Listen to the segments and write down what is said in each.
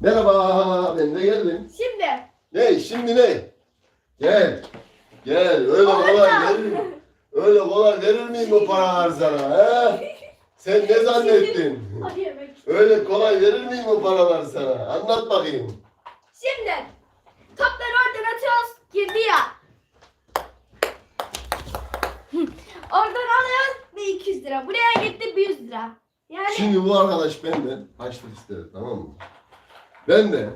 Merhaba, ben de geldim. Şimdi. Ne, şimdi ne? Gel. Gel, öyle kolay verir mi? Öyle kolay verir miyim bu paralar sana, he? Sen ne zannettin? Öyle kolay verir miyim bu paralar sana? Anlat bakayım. Şimdi. Topları oradan atıyoruz. Girdi ya. oradan alıyoruz ve 200 lira. Buraya gitti 100 lira. Yani Şimdi bu arkadaş benden açlık istedi, tamam mı? Ben de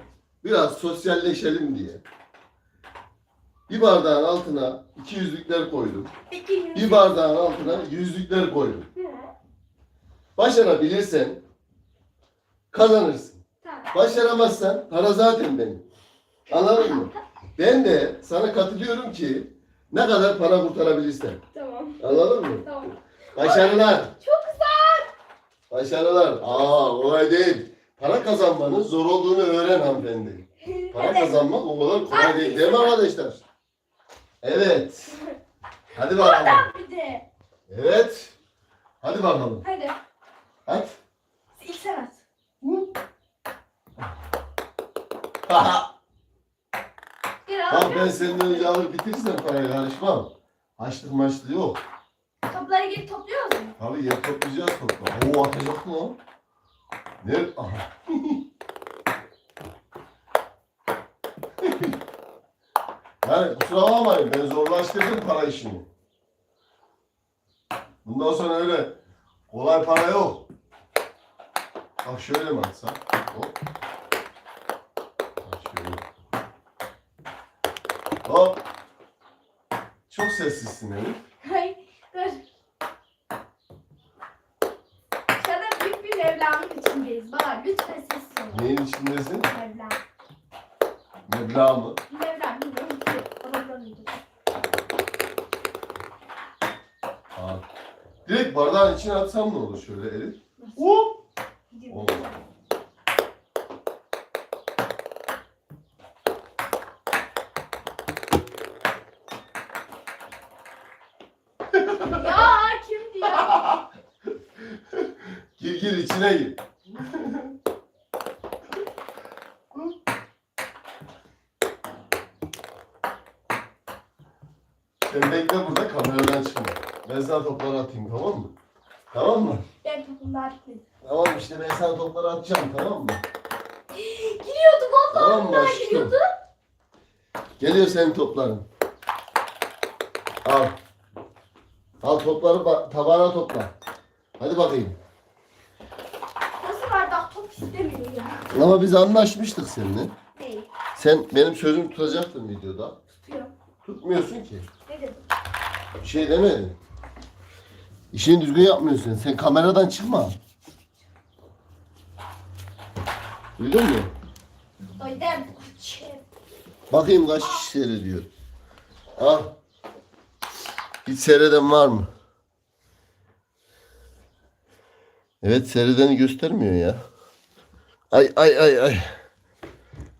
biraz sosyalleşelim diye bir bardağın altına 200'lükler koydum. 200 Bir bardağın altına yüzlükler koydum. Başarabilirsen kazanırsın. Başaramazsan para zaten benim. Anladın mı? Ben de sana katılıyorum ki ne kadar para kurtarabilirsen. Tamam. Anladın mı? Tamam. Başarılar. Çok güzel. Başarılar. Aa kolay değil. Para kazanmanın zor olduğunu öğren hanımefendi. Para Evet. kazanmak o kadar kolay değil değil mi arkadaşlar? Evet. Hadi bakalım. Bir de. Evet. Hadi bakalım. Hadi. At. İlk sen at. Al. ben senden önce alır bitirsem parayı karışmam. Açlık maçlığı yok. Topları geri topluyor musun? Abi yer toplayacağız topla. Oo atacak mı o? Aha. yani kusura bakmayın ben zorlaştırdım para işini. Bundan sonra öyle kolay para yok. Bak şöyle mi atsak? Hop. Hop. Çok sessizsin Elif. Hayır. Dur. Şu anda büyük bir Mevla'nın içindeyiz. Baba lütfen sessiz ol. Neyin içindesin? Mevla. Meblağ mı? Mevla bilmiyorum ki. Babamdan. Aa. Direkt bardağın içine atsam ne olur şöyle Elif? Nasıl? Hop! Gidiyor. Olmaz. Ya kim diyor? Gir gir içine gir. Sen bekle burada kameradan çıkma. Ben sana topları atayım tamam mı? Tamam mı? Ben topumda atmadım. Tamam işte ben sana topları atacağım tamam mı? Giriyordu vallahi Tamam mı aşkım? giriyordu. Geliyor senin topların. Al. Al topları ba- tabağına topla. Hadi bakayım. Nasıl bardak top istemiyor ya? Ama biz anlaşmıştık seninle. Değil. Sen benim sözümü tutacaktın videoda. Tutuyor. Tutmuyorsun ki. Şey demedin. İşini düzgün yapmıyorsun. Sen kameradan çıkma. Duydun mu? Duydum. Açım. Bakayım kaç kişi seyrediyor. Al. Hiç seyreden var mı? Evet seyredeni göstermiyor ya. Ay ay ay ay.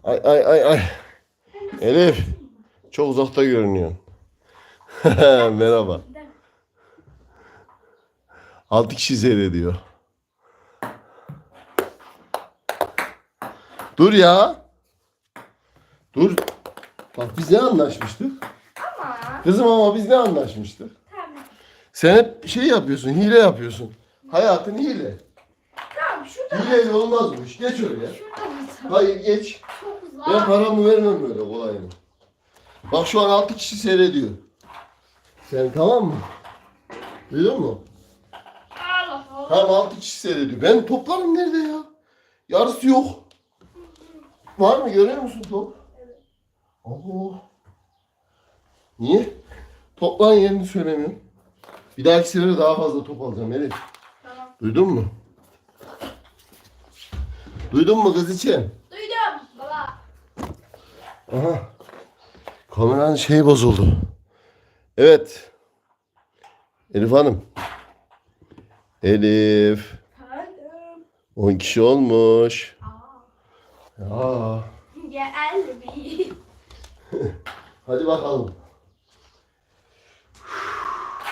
Ay ay ay ay. Elif. Çok uzakta görünüyor. Merhaba. Gidelim. Altı kişi seyrediyor. Dur ya. Dur. Bak biz ne anlaşmıştık? Ama Kızım ama biz ne anlaşmıştık? tamam. Sen hep şey yapıyorsun, hile yapıyorsun. Hayatın hile. Tamam şurada. Hileyle olmaz bu iş. Geç oraya. Şurada? Hayır geç. Çok uzak. Ben paramı vermem böyle kolayına. Bak şu an altı kişi seyrediyor. Sen tamam mı? Duydun mu? Allah Allah. Tamam altı kişi seyrediyor. Ben toplarım nerede ya? Yarısı yok. Var mı görüyor musun top? Evet. Oo. Niye? Topların yerini söylemiyorum. Bir dahaki sefere daha fazla top alacağım Elif. Tamam. Duydun mu? Duydun mu kız için? Duydum baba. Aha. Kameranın şeyi bozuldu. Evet. Elif Hanım. Elif. Efendim. 10 kişi olmuş. Aa. Geldi. Hadi bakalım.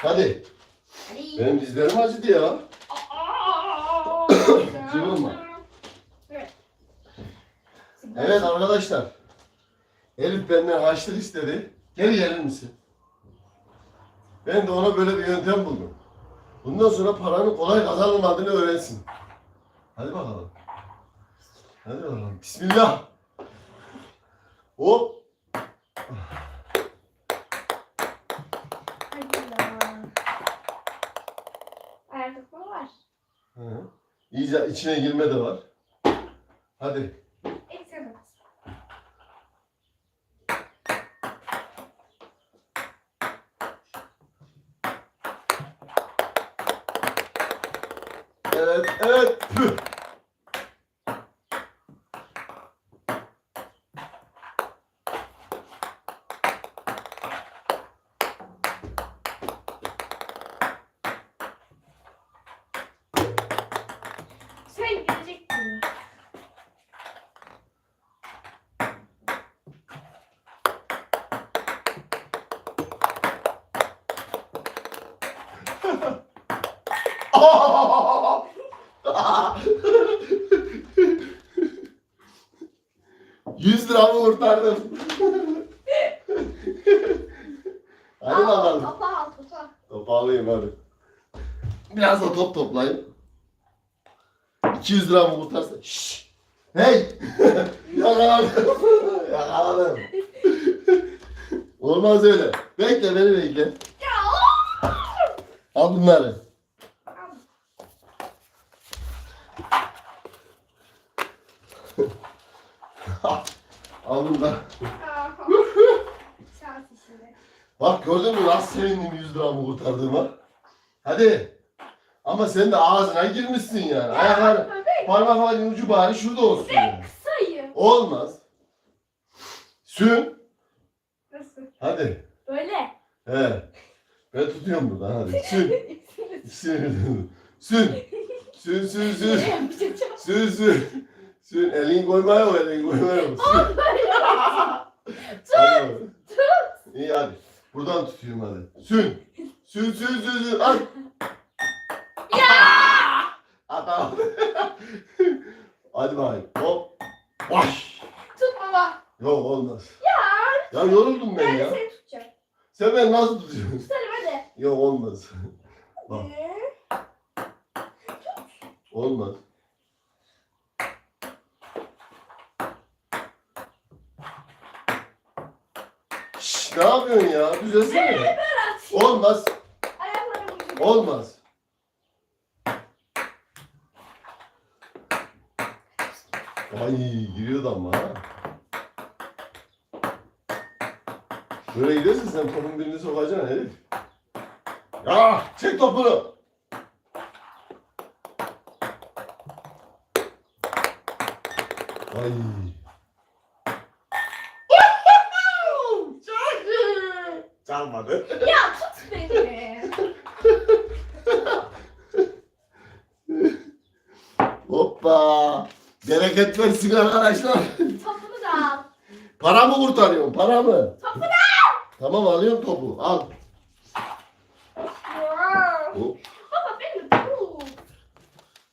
Hadi. Hadi. Benim dizlerim acıdı ya. Cıvılma. Evet. Arkadaşlar. Elif benden harçlık istedi. Geri gelir misin? Ben de ona böyle bir yöntem buldum. Bundan sonra paranın kolay kazanılmadığını öğrensin. Hadi bakalım. Hadi bakalım. Bismillah. Hop. Ya. Ayaklıkma var. Hı. İyice içine girme de var. Hadi. Ekstra bas. Evet, evet. Püh. Sen göreceksin. Yüz lira mı kurtardım? hadi Al, bakalım. Topa al topa. Top alayım hadi. Biraz da top toplayın. 200 lira mı kurtarsa? Şşş! Hey! Yakaladım. Yakaladım. Olmaz öyle. Bekle beni bekle. Al bunları. Al. Al bunları. Aha. Şans. Bak gördün mü nasıl sevindim 100 liramı kurtardığıma. Hadi. Ama sen de ağzına girmişsin yani. Ayaklar, parmakların ucu bari şurada olsun yani. sayı. Olmaz. Sün. Nasıl? Hadi. Böyle. He. Ben tutuyorum buradan hadi. Sün. Sün. Sün. Sün sün sün. Sün sün. Sün. Elini koymaya o elini koymaya o. Sün. Hadi. İyi hadi. Buradan tutuyorum hadi. Sün. Sün sün sün sün. Al. Adam. hadi bakayım. Hop. Baş. Tut baba. Yok olmaz. Ya. Ya yoruldum ben Ben ya. seni tutacağım. Sen beni nasıl tutuyorsun? Tutarım hadi. Yok olmaz. Bak. Olmaz. Şşş ne yapıyorsun ya? Düzelsene. Olmaz. Olmaz. Ay giriyordu ama ha. Böyle gidersen sen topun birini sokacaksın herif. Ya çek topunu. Ay. Çalmadı. Ya tut beni. Hoppa. Bereket versin arkadaşlar. Topunu da al. Para mı kurtarıyorsun? Para mı? Topu da Tamam alıyorum topu. Al. Wow. Hop. Baba benim tut.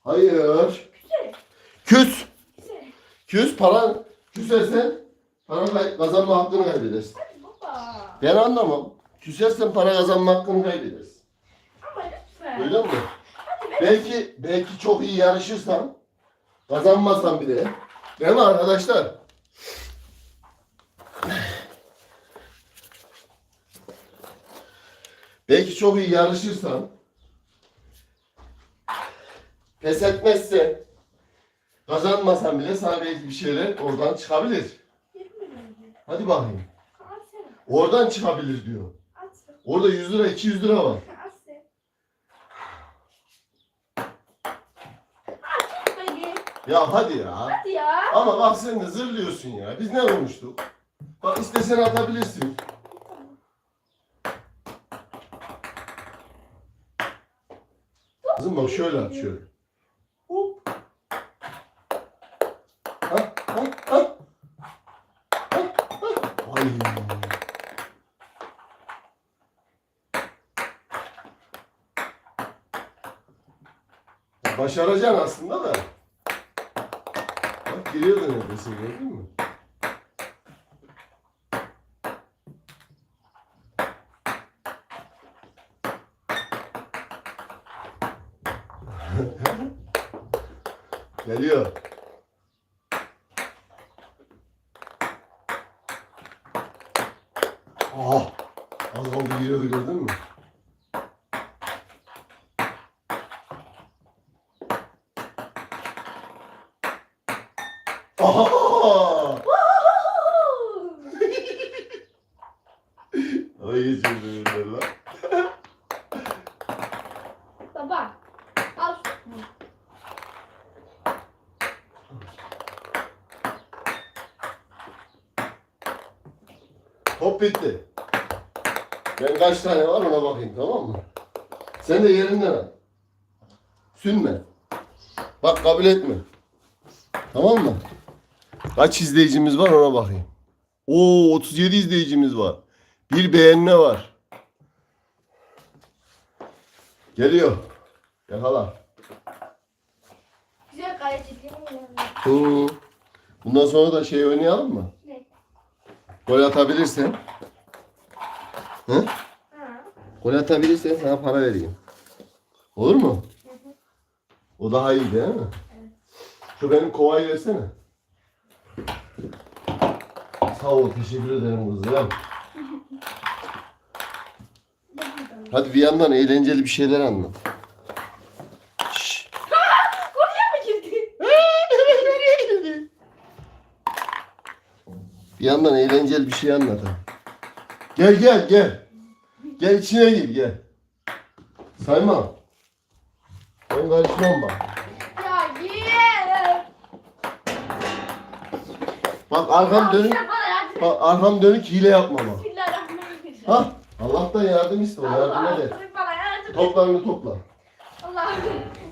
Hayır. Güzel. Küs. Güzel. Küs para. Küsersen para kay- kazanma hakkını kaybedersin. Hadi. Ben anlamam. Küsersen para kazanma hakkını kaybedersin. Ama lütfen. Hadi be. Belki belki çok iyi yarışırsan kazanmazsan bile. Değil mi arkadaşlar? Belki çok iyi yarışırsan pes etmezsen kazanmasan bile sana belki bir şeyler oradan çıkabilir. Hadi bakayım. Oradan çıkabilir diyor. Orada 100 lira 200 lira var. Ya hadi ya. Hadi ya. Ama bak sen de zırlıyorsun ya. Biz ne konuştuk? Bak istesen atabilirsin. Kızım bak şöyle at şöyle. Başaracaksın aslında da. Bak giriyor da neredeyse gördün mü? Geliyor. Ah! Az kaldı giriyordu gördün mü? Top bitti. Ben kaç tane var ona bakayım tamam mı? Sen de yerinden al. Sünme. Bak kabul etme. Tamam mı? Kaç izleyicimiz var ona bakayım. Oo 37 izleyicimiz var. Bir beğenme var. Geliyor. Yakala. Güzel kaleci değil mi? Hı. Bundan sonra da şey oynayalım mı? Gol atabilirsen. Hı? Gol atabilirsen sana para vereyim. Olur mu? O daha iyi değil mi? Şu benim kovayı versene. Sağ ol, teşekkür ederim kızım. Hadi bir yandan eğlenceli bir şeyler anlat. Şşş. Oraya mı girdi? Bir yandan eğlenceli bir şey anlat. ha. Gel gel gel. Gel içine gir gel. Sayma. Ben karışmam bak. Ya gir. Bak arkam dönük. Bak arkam dönük hile yapma bak. Ha? Allah'tan yardım iste o yardım eder. Toplarını topla. Allah'ım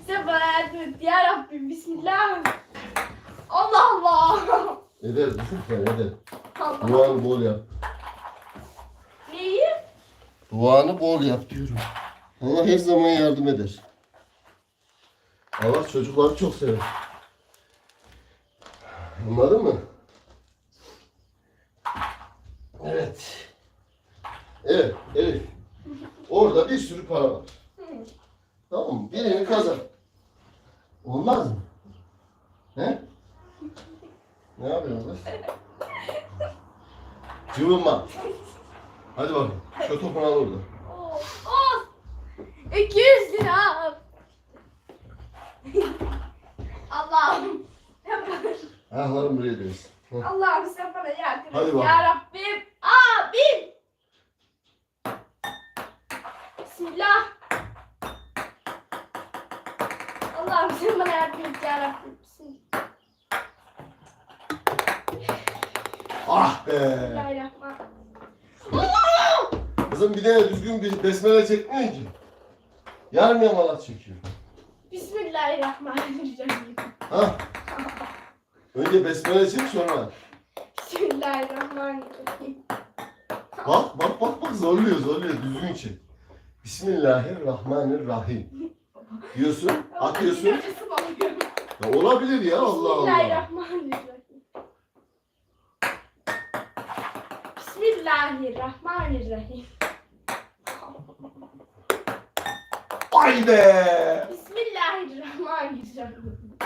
sen bana yardım et ya Rabbim Bismillah. Allah Allah. Eder eder. Allah. Duanı bol yap. Neyi? Duanı bol yap diyorum. Allah her zaman yardım eder. Allah çocukları çok sever. Anladın mı? Evet. Evet, Elif. Orada bir sürü para var. Tamam mı? Birini kazan. Olmaz mı? He? Ne yapıyorsun kız? Cıvıma. Hadi bakalım. Şu topunu al orada. Of. Of. 200 lira. Allah'ım. Ayaklarım buraya değsin. Hı. Allah'ım sen bana yardım Hadi et bakalım. ya Rabbim. Abim. Bismillah. Allah'ım sen bana yardım et ya Rabbim. Ah be! Kızım bir de düzgün bir besmele çekmiyor ki. Yarım yamalak çekiyor. Bismillahirrahmanirrahim. Ha? Önce besmele çek sonra. Bismillahirrahmanirrahim. Bak bak bak bak zorluyor zorluyor düzgün çek. Bismillahirrahmanirrahim. Diyorsun, atıyorsun. Ya olabilir ya Allah Allah. Bismillahirrahmanirrahim. Bismillahirrahmanirrahim. Vay be! Bismillahirrahmanirrahim.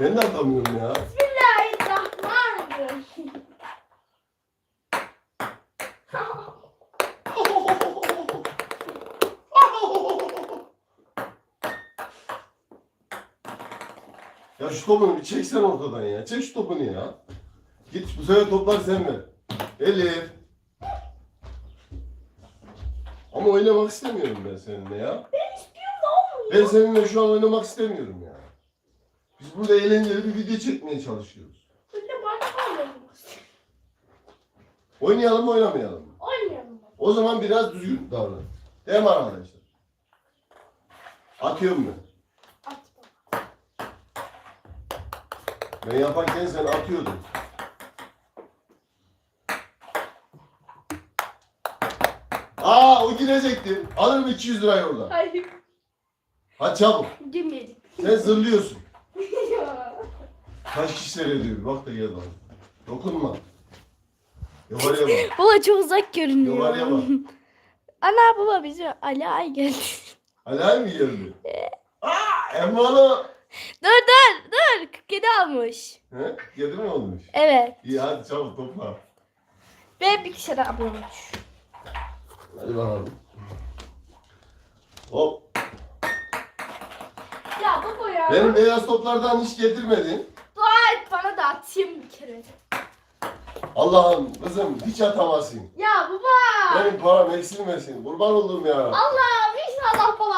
Ben de atamıyorum ya. Bismillahirrahmanirrahim. Ya şu topunu bir çeksen ortadan ya. Çek şu topunu ya. Git bu sefer toplar sen ver. Elif. Ama oynamak istemiyorum ben seninle ya. Ben istiyorum da olmuyor. Ben seninle şu an oynamak istemiyorum ya. Biz burada eğlenceli bir video çekmeye çalışıyoruz. Ben de bana oynayalım. Oynayalım mı oynamayalım mı? Oynayalım. O zaman biraz düzgün davran. Değil mi arkadaşlar? Atıyorum ben. At bak. Ben yaparken sen atıyordun. Aa o girecekti. Alırım 200 lirayı oradan. Hayır. Hadi çabuk. Girmeyelim. Sen zırlıyorsun. Kaç kişi seyrediyor? Bak da gel bana. Dokunma. Yuvarıya bak. Baba çok uzak görünüyor. Yuvarıya bak. Ana baba bize Ali Ay geldi. Alay mı geldi? Aa, Emmalı. Dur dur dur. 47 almış. He? Yedi mi olmuş? Evet. İyi hadi çabuk topla. Ve bir kişi daha bulmuş. Hadi bakalım. Hop. Ya baba ya. Benim beyaz toplardan hiç getirmedin. Dua et bana da atayım bir kere. Allah'ım kızım hiç atamazsın. Ya baba. Benim param eksilmesin. Kurban olduğum ya. Allah'ım inşallah baba.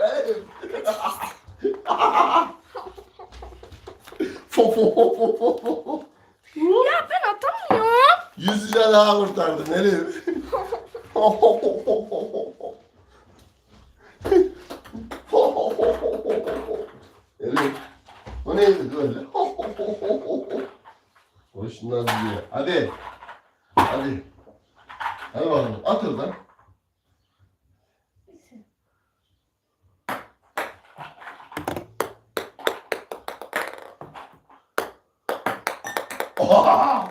Benim. Fo fo fo fo fo fo. ya ben atamıyorum. Yüz lira daha kurtardın Elif. Elif. O neydi böyle? Hoşundan diyor. Hadi. Hadi. Hadi bakalım. At oradan. Oha!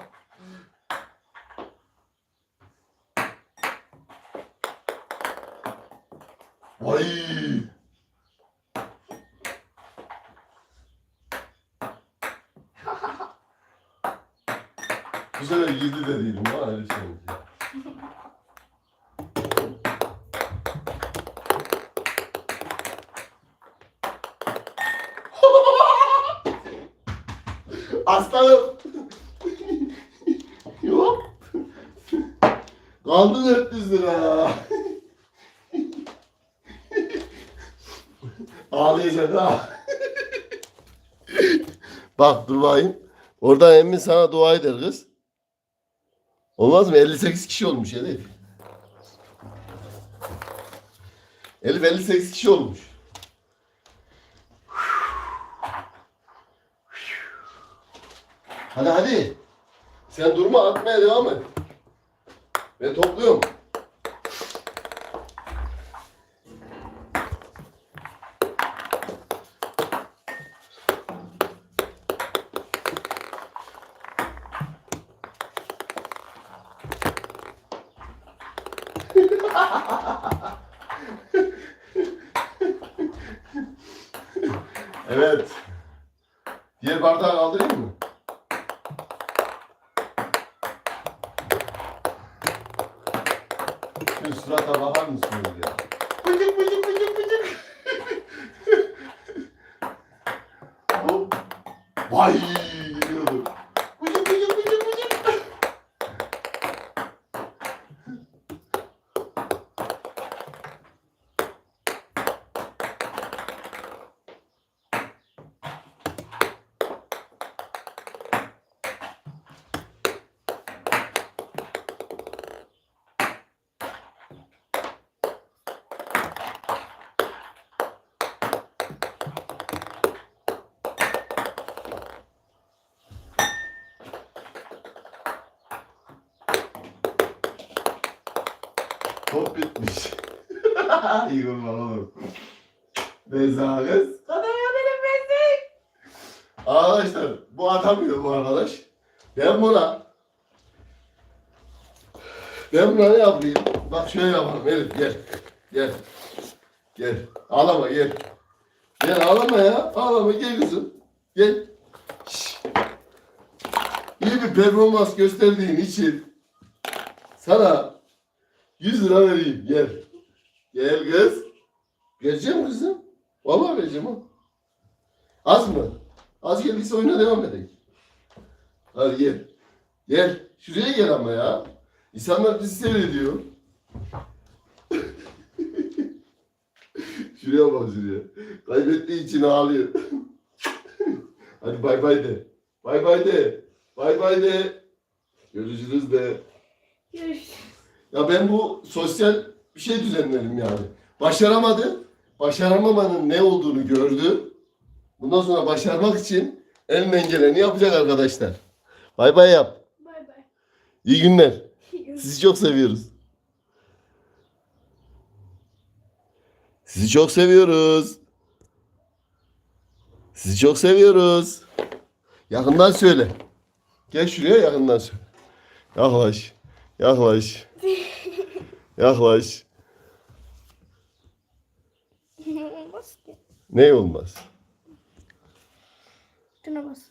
Vay! Bu sefer girdi de değilim ha öyle şey. Aslanım. Yok. Kaldı 400 lira. Ağlayacak ha. Bak dur bakayım. Orada emmi sana dua eder kız. Olmaz mı? 58 kişi olmuş Elif. Elif 58 kişi olmuş. Hadi hadi. Sen durma atmaya devam et. Ben topluyorum. Evet. Diğer bardağı kaldırayım mı? Şu surata bakar mısınız ya? Bıcık bıcık bıcık bıcık. Vay gidiyordu. Bıcık bıcık bıcık bıcık. Top bitmiş. Kurban oğlum. Beyza kız. Kadın benim bezi. Arkadaşlar bu atamıyor bu arkadaş. Ben buna ben buna ne yapayım? Bak şöyle yapalım Elif gel. Gel. Gel. Ağlama gel. Gel ağlama ya. Ağlama gel kızım. Gel. Şşş. İyi bir performans gösterdiğin için sana 100 lira vereyim. Gel. Gel kız. Vereceğim kızım. Vallahi vereceğim ha. Az mı? Az geldiyse oyuna devam edelim. Hadi gel. Gel. Şuraya gel ama ya. İnsanlar bizi seyrediyor. şuraya bak şuraya. Kaybettiği için ağlıyor. Hadi bay bay de. Bay bay de. Bay bay de. Görüşürüz de. Görüşürüz. Ya ben bu sosyal bir şey düzenledim yani. Başaramadı. Başaramamanın ne olduğunu gördü. Bundan sonra başarmak için elinden geleni yapacak arkadaşlar. Bay bay yap. Bay bay. İyi günler. Sizi çok seviyoruz. Sizi çok seviyoruz. Sizi çok seviyoruz. Yakından söyle. Gel şuraya yakından söyle. Yaklaş. Yaklaş. Yaklaş. olmaz ki. Ne olmaz? Şuna bas.